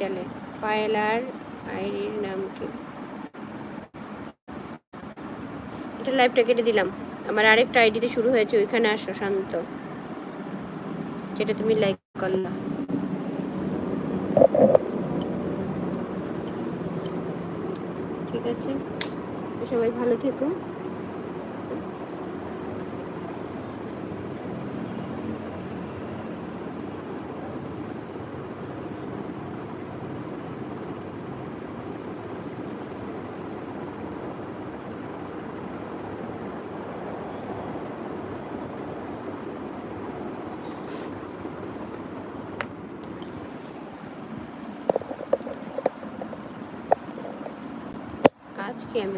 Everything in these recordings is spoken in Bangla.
গেলে পায়েলার আইডির নাম কি? এটা লাইভটা কেটে দিলাম। আমার আরেকটা আইডিতে শুরু হয়েছে, ওইখানে আসো, শান্ত। যেটা তুমি লাইক করলা। ঠিক আছে? সবাই ভালো থেকো।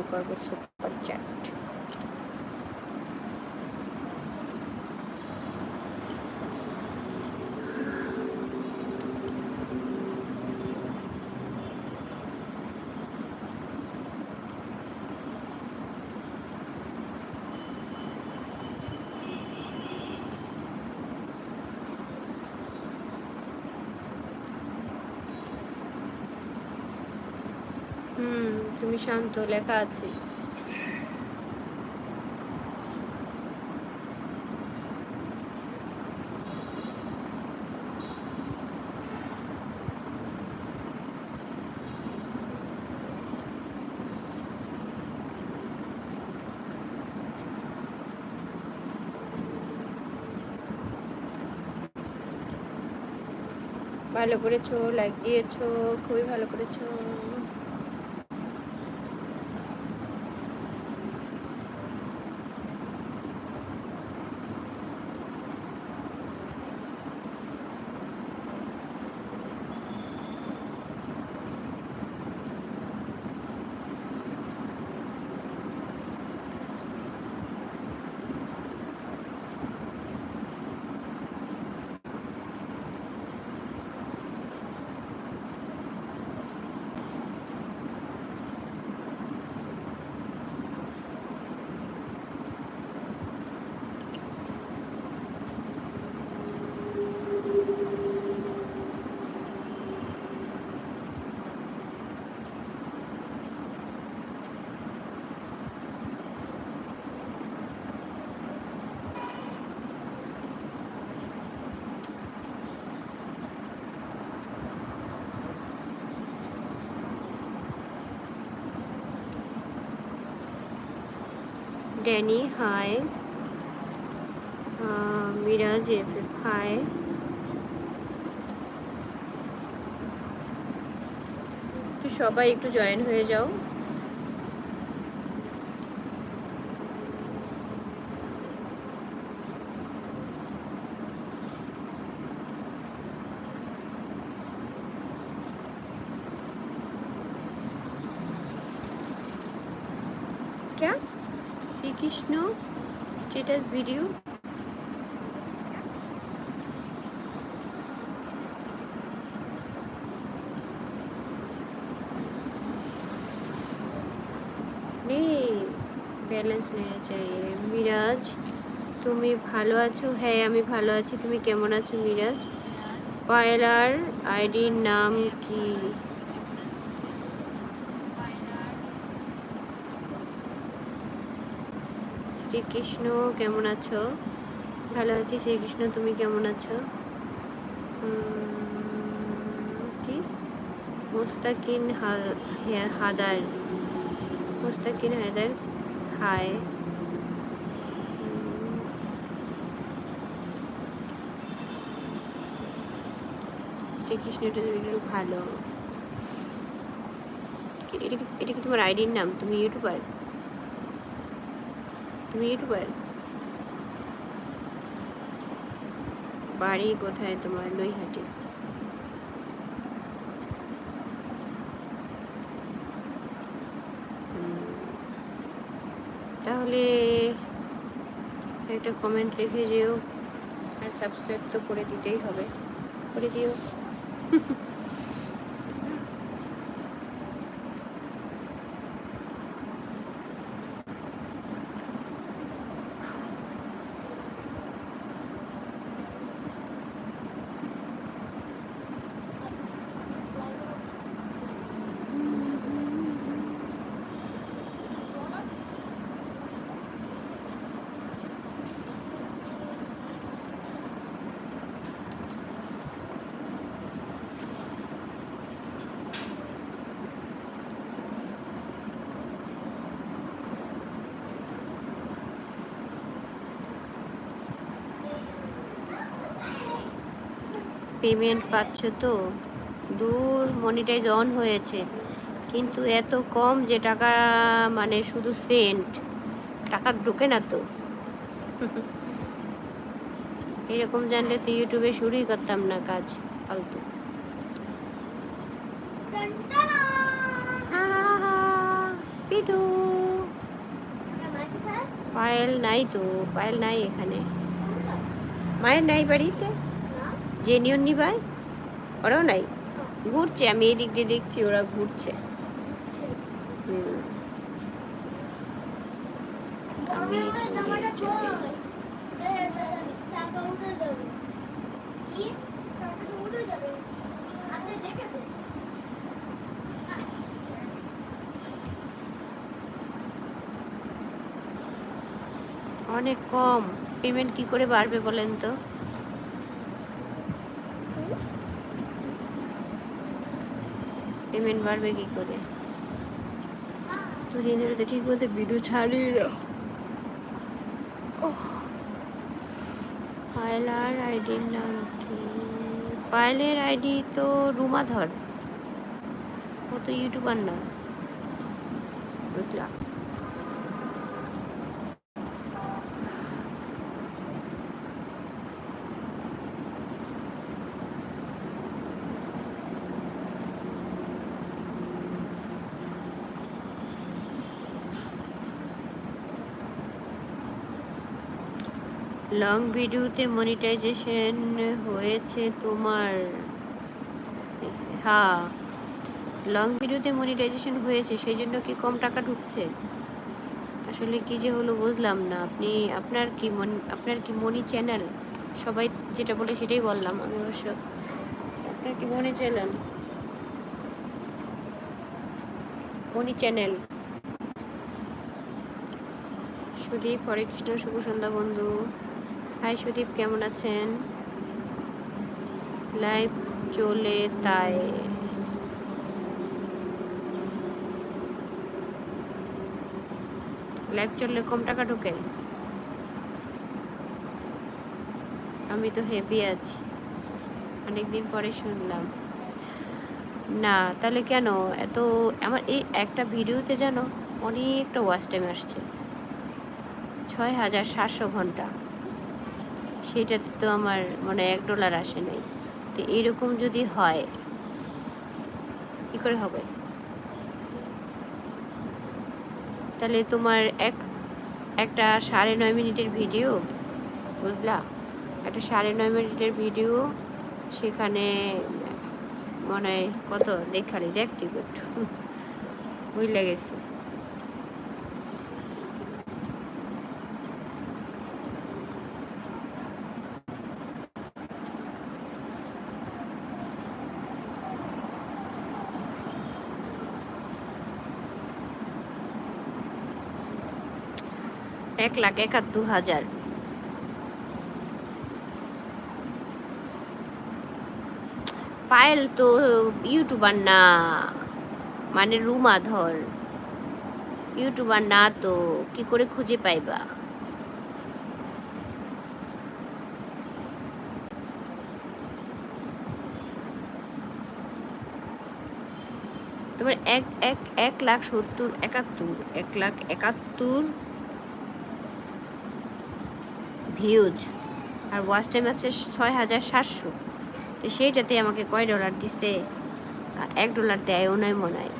আজকে আমি করব তুমি শান্ত লেখা আছে। ভালো করেছ লাইক দিয়েছ খুবই ভালো করেছ। Danny hi. Miraj F F hi. তো সবাই একটু জয়েন হয়ে যাও। क्या শ্রীকৃষ্ণ স্টেটাস ভিডিও ব্যালেন্স নেওয়া চাই মিরাজ, তুমি ভালো আছো? হ্যাঁ আমি ভালো আছি। তুমি কেমন আছো, মিরাজ? পায়লার আইডির নাম কি? শ্রীকৃষ্ণ, কেমন আছো? ভালো আছি, শ্রীকৃষ্ণ, তুমি কেমন আছো? কি? মুস্তাকিন হাদার। মুস্তাকিন হায়দার, হায়। শ্রীকৃষ্ণ, এটা ভালো। এটা কি তোমার আইডির নাম? তুমি ইউটিউবার? তুমি ইউটিউবার বাড়ি কোথায় তোমার নৈহাটি। তাহলে একটা কমেন্ট লিখে যেও, আর সাবস্ক্রাইব তো করে দিতেই হবে, করে দিও পেমেন্ট পাচ্ছ তো? দূর মনিটাইজ অন হয়েছে। কিন্তু এত কম যে টাকা মানে শুধু সেন্ট টাকা ঢোকে না তো। এরকম জানলে তো ইউটিউবে শুরুই করতাম না কাজ, ফালতু। পায়েল নাই তো, পায়েল নাই এখানে। মায়ের নাই বাড়িতে? জেনিয়ন নি ভাই? ওরাও নাই। ঘুরছে, আমি এদিক দিয়ে দেখছি, ওরা ঘুরছে। অনেক কম। পেমেন্ট কি করে বাড়বে বলেন তো? পেমেন্ট বাড়বে কি করে? দুদিন ধরে তো ঠিক মতো ভিডিও ছাড়ি না পায়লার আইডির নাম কি? পায়েলের আইডি তো রুমাধর। ও তো ইউটিউবার না। বুঝলাম। লং ভিডিওতে মনিটাইজেশন হয়েছে তোমার হ্যাঁ লং ভিডিওতে মনিটাইজেশন হয়েছে, সেই জন্য কি কম টাকা ঢুকছে? আসলে কি যে হলো বুঝলাম না, আপনি, আপনার কি মন, আপনার কি মনি চ্যানেল? সবাই যেটা বলে সেটাই বললাম আমি অবশ্য। আপনার কি money channel? Money channel. Sudip, Hare Krishna, শুভ সন্ধ্যা বন্ধু। হাই সুদীপ, কেমন আছেন? লাইভ চলে তাই। লাইভ চললে কম টাকা ঢোকে? আমি তো হ্যাপি আছি। অনেকদিন পরে শুনলাম। না, তাহলে কেন? এত আমার এই একটা ভিডিওতে যেন অনেকটা ওয়াচ টাইম আসছে। ছয় হাজার সাতশো ঘণ্টা। সেটাতে তো আমার মানে এক ডলার আসে নাই। তো এরকম যদি হয়, কি করে হবে? তাহলে তোমার এক, একটা সাড়ে নয় মিনিটের ভিডিও, বুঝলা? একটা সাড়ে নয় মিনিটের ভিডিও, সেখানে মনে হয় কত দেখালি? দেখতে একটু বুঝলে গেছে। এক লাখ একাত্তর হাজার। পায়েল তো ইউটিউবার না মানে রুমা ধর। ইউটিউবার না তো, কি করে খুঁজে পাইবা? তোমার এক এক এক লাখ সত্তর, একাত্তর, এক লাখ একাত্তর ভিউজ আর ওয়াচ টাইম আছে ছয় হাজার সাতশো। তো সেইটাতে আমাকে কয় ডলার দিতে এক ডলার দেয়ও নয় মনে হয়।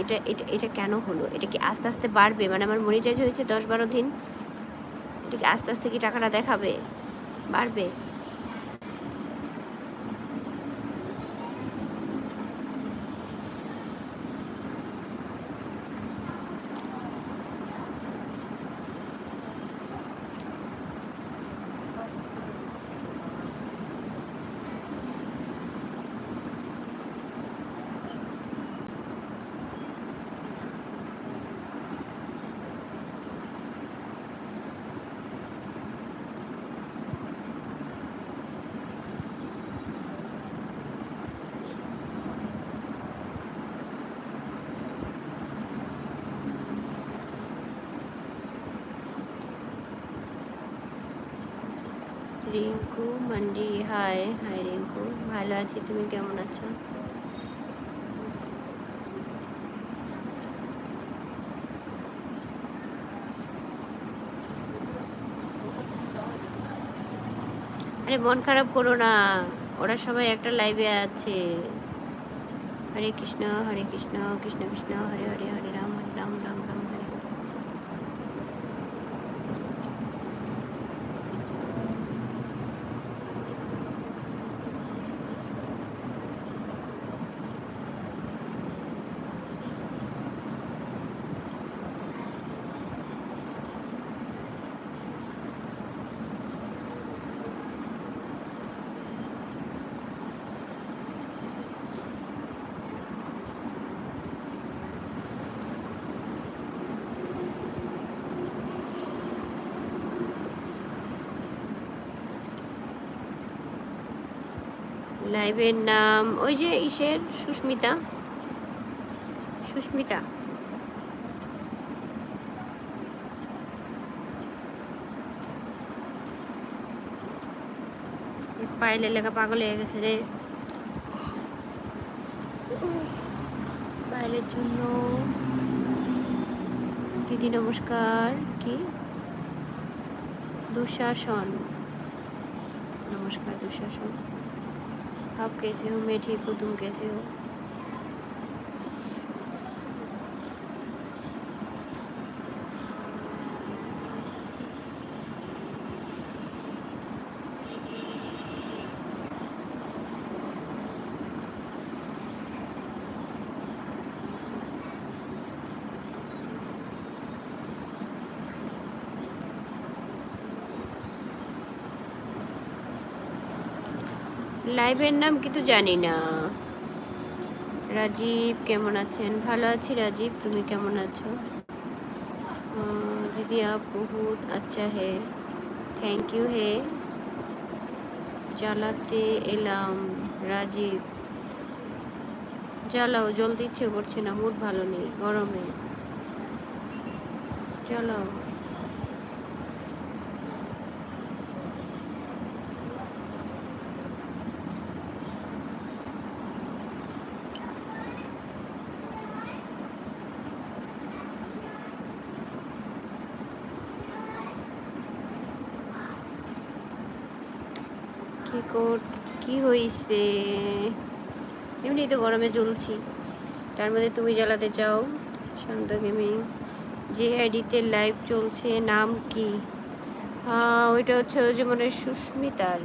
এটা এটা এটা কেন হলো? এটা কি আস্তে আস্তে বাড়বে? মানে আমার মনিটাইজ হয়েছে দশ বারো দিন। এটা কি আস্তে আস্তে কি টাকাটা দেখাবে? বাড়বে? Rinku, Mandy, hi hi Rinku. ভালো আছি, তুমি কেমন আছো? আরে, মন খারাপ করো না। ওরা সবাই একটা লাইভে আছে। হরে কৃষ্ণ হরে কৃষ্ণ কৃষ্ণ কৃষ্ণ, হরে হরে হরে রাম রাম হরে হরে লাইভের নাম, ওই যে ইসের সুস্মিতা। সুস্মিতা। পাইলে লেখা পাগল হয়ে গেছে রে। পাইলের জন্য। দিদি, নমস্কার। কি? দুঃশাসন। নমস্কার, দুঃশাসন। आप कैसे हो? मैं ठीक हूँ तुम कैसे हो? লাইভের নাম কিন্তু জানি না। রাজীব, কেমন আছেন? ভালো আছি রাজীব, তুমি কেমন আছো? দিদি আপ বহুত আচ্ছা হে থ্যাংক ইউ হে। জ্বালাতে এলাম, রাজীব। জ্বালাও, জলদি ইচ্ছে করছে না মুড ভালো নেই, গরমে। জ্বালাও কি কর কি হইছে। এমনি তো গরমে জ্বলছি। তার মধ্যে তুমি জ্বালাতে চাও, শান্ত গেমিং। যে আইডিতে লাইভ চলছে, নাম কি? ওইটা হচ্ছে ওই যে মানে সুস্মিতার।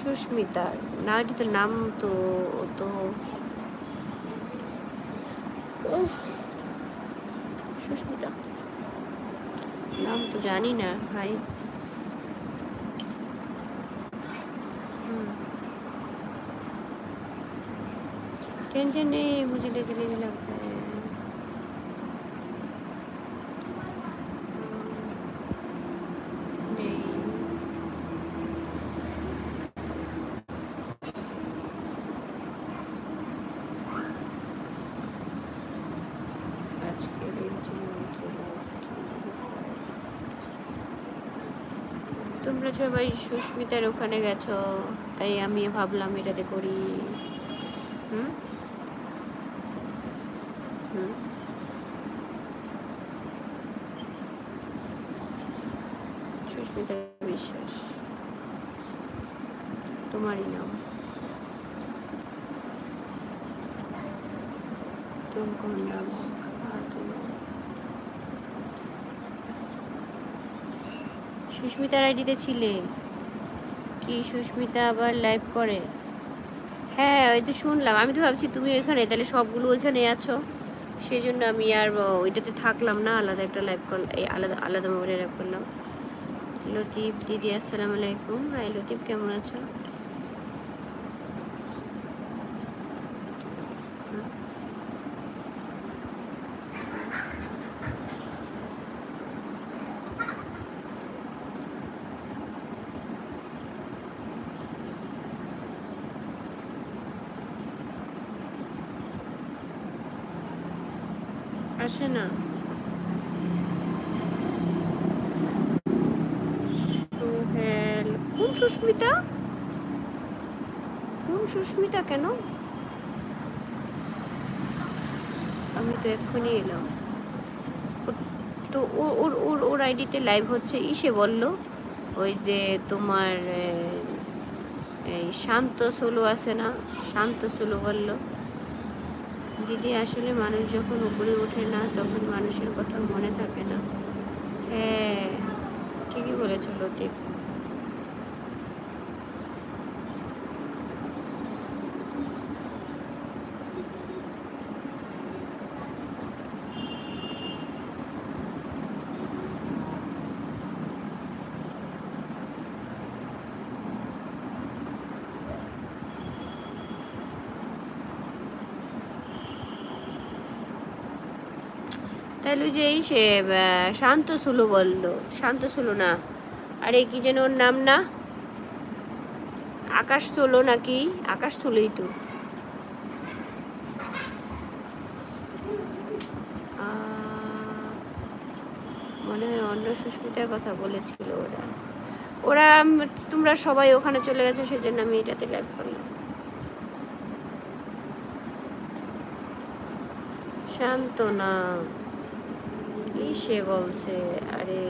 সুস্মিতার। না, ওইটা তো নাম তো তো। সুস্মিতা। নাম তো জানি না, ভাই। टेंशन नहीं मुझे लेज़ी लेज़ी लगता है नहीं আজকে তোমরা সবাই সুস্মিতার ওখানে গেছো তাই আমি ভাবলাম এটাতে করি হুম হুম সুস্মিতা বিশ্বাস তোমারই নাম तुमको नाम সুস্মিতার আইডিতে ছিলে কি সুস্মিতা আবার লাইভ করে হ্যাঁ ওই তো শুনলাম আমি তো ভাবছি তুমি ওইখানে তাহলে সবগুলো ওইখানে আছো সেই জন্য আমি আর ওইটাতে থাকলাম না, আলাদা একটা লাইভ কল আলাদা আলাদা মোবাইলে লাইভ করলাম। লতিফ, দিদি, আসসালামু আলাইকুম। হাই লতিফ, কেমন আছো? আসে না। সোহেল সুস্মিতা? কোন সুস্মিতা কেন? আমি তো এক্ষুনি এলাম। তো ওর ওর ওর ওর আইডিতে লাইভ হচ্ছে। ইসে বলল, ওই যে তোমার এই শান্ত সোলো আছে না? শান্ত সোলো বলল। দিদি, আসলে মানুষ যখন উপরে ওঠে না, তখন মানুষের কথা মনে থাকে না। হ্যাঁ ঠিকই বলেছ, লতিফ। তাহলে ওই যে এই সে শান্ত সুলু বলল। শান্ত সুলু না। আরে, কি যেন ওর নাম না? আকাশ তোলো নাকি? আকাশ তোলোই তো মনে হয় অন্য সুস্মিতার কথা বলেছিল ওরা। ওরা তোমরা সবাই ওখানে চলে গেছে, সেজন্য আমি এটাতে লাইভ করলাম। শান্ত না। কি সে বলছে, আরে,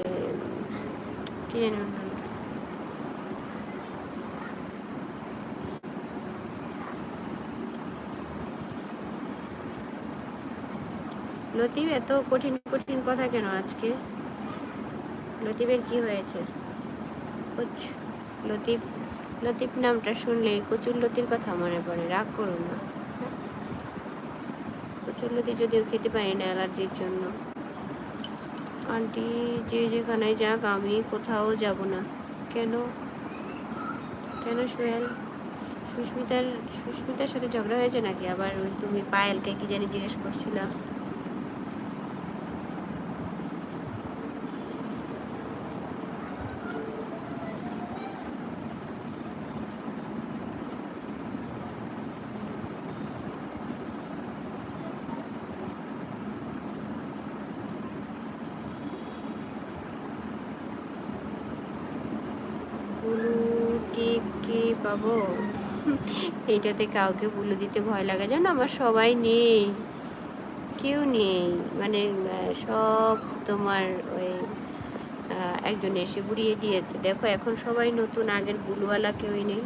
কি। লতিফ, এত কঠিন কঠিন কথা কেন আজকে লতিফের কি হয়েছে লতিফ লতিফ নামটা শুনলে কচুর লতির কথা মনে পড়ে, রাগ করো না হ্যাঁ? কচুর লতি যদিও খেতে পারি না অ্যালার্জির জন্য আন্টি, যে যেখানে যাক, আমি কোথাও যাব না। কেন? কেন সোহেল? সুস্মিতার সুস্মিতার সাথে ঝগড়া হয়েছে নাকি? আবার তুমি পায়েলকে কি জানি জিজ্ঞেস করছিলা ব্লু টিক কি পাবো? এইটাতে কাউকে বলে দিতে ভয় লাগে। জানো, আমার সবাই নেই। কেউ নেই। মানে সব তোমার ওই একজন এসে ঘুরিয়ে দিয়েছে। দেখো, এখন সবাই নতুন। আগের বুলুওয়ালা কেউই নেই।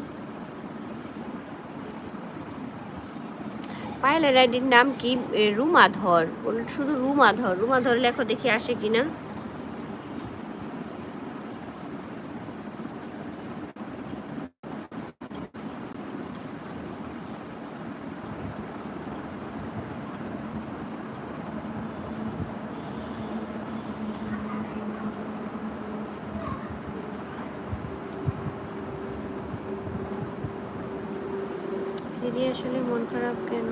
পায়েলের আইডির নাম কি? রুমাধর। শুধু রুমাধর। রুমাধর লেখো দেখি আসে কিনা দিদি আসলে মন খারাপ কেন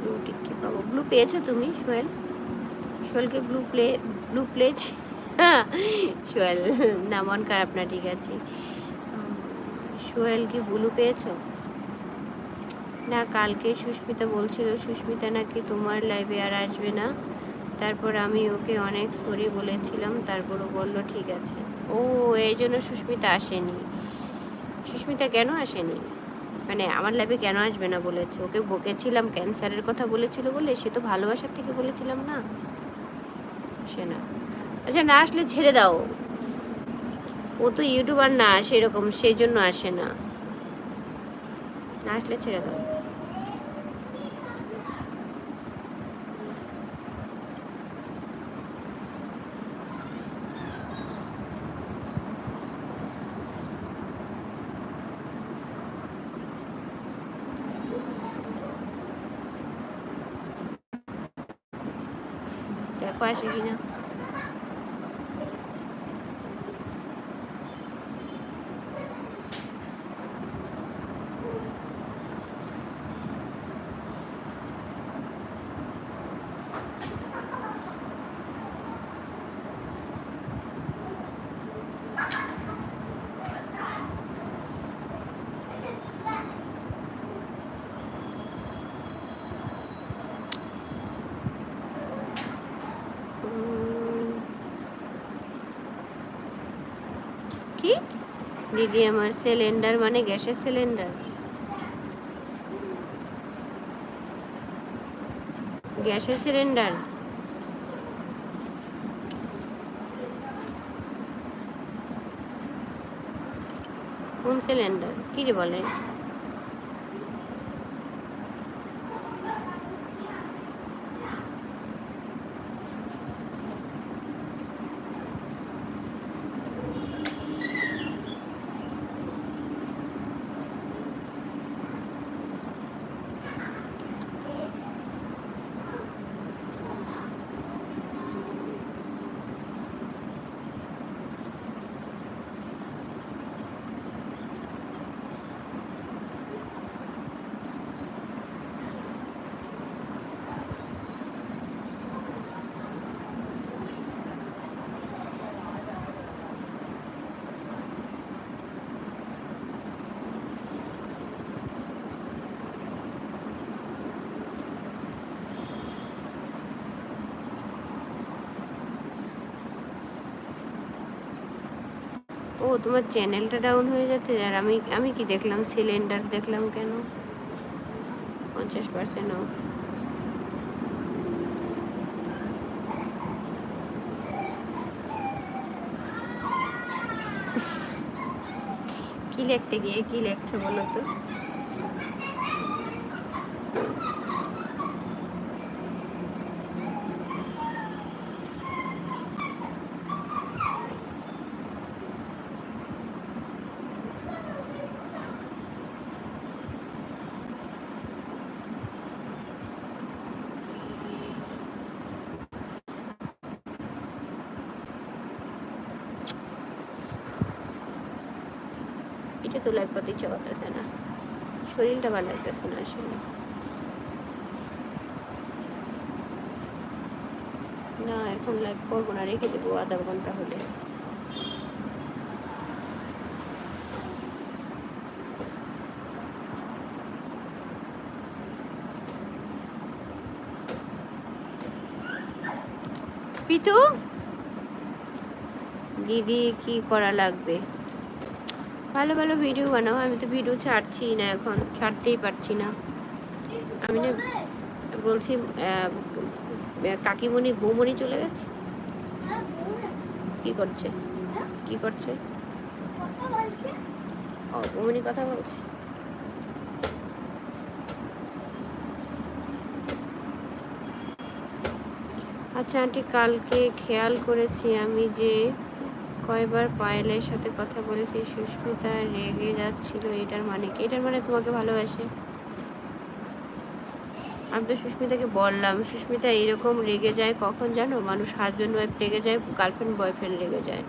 ব্লু টিক কি পাবো ব্লু পেয়েছ তুমি, Sohel? সোহেলকে blue play blue plays Sohel, না, মন খারাপ না, ঠিক আছে। সোহেল কি ব্লু পেয়েছ? না, কালকে সুস্মিতা বলছিল, সুস্মিতা নাকি তোমার লাইভে আর আসবে না। তারপর আমি ওকে অনেক সরি বলেছিলাম, তারপর ও বলল, ঠিক আছে। ও, এই জন্য সুস্মিতা আসেনি। সুস্মিতা কেন আসেনি? মানে আমার লাইফে কেন আসবে না বলেছে। ওকে বকেছিলাম ক্যান্সারের কথা বলেছিল বলে সে তো ভালোবাসার থেকে বলেছিলাম না। সে না। আচ্ছা না আসলে ছেড়ে দাও। ও তো ইউটিউবার না, সেরকম, সেই জন্য আসে না আসলে ছেড়ে দাও দেখো আসে কিনা উম, দিদি আমার সিলিন্ডার মানে গ্যাসের সিলিন্ডার গ্যাসের সিলিন্ডার কোন সিলিন্ডার কি বলে? ও, তোমার চ্যানেলটা ডাউন হয়ে যাচ্ছে? আর আমি আমি কি দেখলাম? সিলিন্ডার দেখলাম কেন? পঞ্চাশ পার্সেন্ট অফ কি লিখতে গিয়ে কি লিখছো বলো তো? এটা তো লাইভ করতে ইচ্ছা করতেছে না। শরীরটা ভালো লাগতেছে না আসলে। না, এখন লাইভ করব না, রেখে দেবো আধা ঘণ্টা হলে। পিতু দিদি, কি করা লাগবে? ভালো ভালো ভিডিও বানাও। আমি তো ভিডিও ছাড়ছি না এখন, ছাড়তেই পারছি না। আমি না বলছি কাকিমণি বৌমণি চলে গেছে? কি করছে? কি করছে? ও, বৌমণি কথা বলছে? আচ্ছা আন্টি, কালকে খেয়াল করেছি আমি যে কয়বার পায়েলের সাথে কথা বলেছি, সুস্মিতা রেগে যাচ্ছিল, এটার মানে কি? এটার মানে তোমাকে ভালোবাসে। আমি তো সুস্মিতাকে বললাম, সুস্মিতা এরকম রেগে যায় কখন জানো? মানুষ হাজব্যান্ড ওয়াইফ রেগে যায় গার্লফ্রেন্ড বয়ফ্রেন্ড রেগে যায়।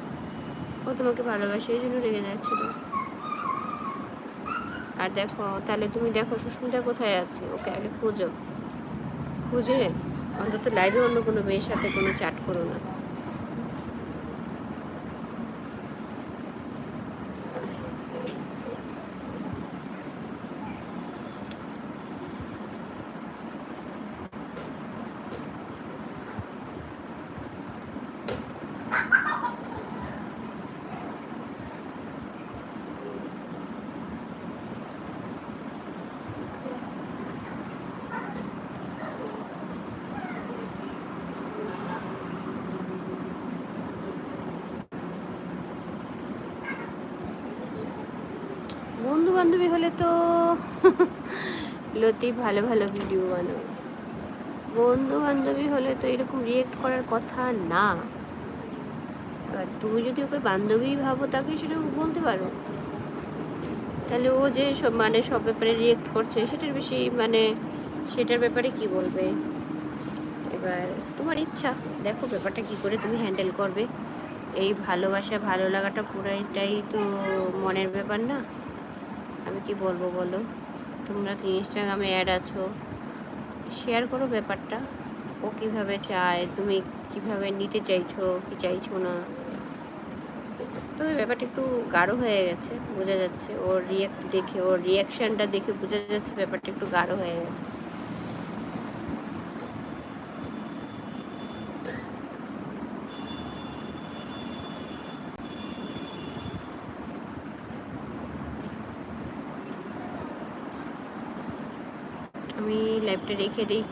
ও তোমাকে ভালোবাসে, এই জন্য রেগে যাচ্ছিল। আর দেখো, তাহলে তুমি দেখো সুস্মিতা কোথায় আছে? ওকে আগে খুঁজো। খুঁজে? অন্তত লাইভে অন্য কোনো মেয়ের সাথে কোনো চ্যাট করো না বন্ধু বান্ধবী তো লতি ভালো ভালো ভিডিও বানাও। বন্ধু বান্ধবী হলে তো এরকম রিয়েক্ট করার কথা না। এবার তুমি যদি ওকে বান্ধবী ভাবো তাকে সেটা বলতে পারো। তাহলে ও যে সব মানে সব ব্যাপারে রিয়েক্ট করছে, সেটার বেশি মানে সেটার ব্যাপারে কি বলবে? এবার তোমার ইচ্ছা, দেখো ব্যাপারটা কি করে তুমি হ্যান্ডেল করবে। এই ভালোবাসা ভালো লাগাটা পুরাইটাই তো মনের ব্যাপার না। আমি কি বলব বলো? তোমরা তো ইনস্টাগ্রামে অ্যাড আছো? শেয়ার করো ব্যাপারটা। ও কীভাবে চায়? তুমি কীভাবে নিতে চাইছো? কি চাইছো না? তবে ব্যাপারটা একটু গাঢ় হয়ে গেছে, বোঝা যাচ্ছে। ওর রিয়াক্ট দেখে, ওর রিয়াকশানটা দেখে বোঝা যাচ্ছে ব্যাপারটা একটু গাঢ় হয়ে গেছে আমি লাইভটা রেখে দিই।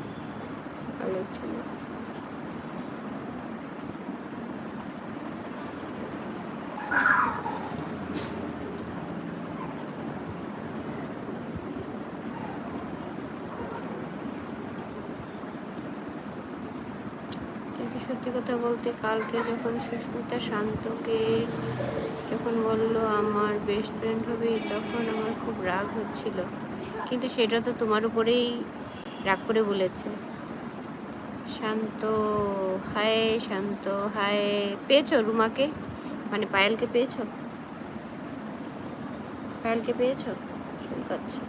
সত্যি কথা বলতে কালকে যখন সুস্মিতা শান্তকে যখন বলল আমার বেস্ট ফ্রেন্ড হবে, তখন আমার খুব রাগ হচ্ছিল। কিন্তু সেটা তো তোমার উপরেই রাগ করে বলেছে। শান্ত, হায় শান্ত, হায়, পেয়েছ রুমাকে? মানে পায়েলকে পেয়েছ? পায়েলকে পেয়েছ? চুলকাচ্ছে।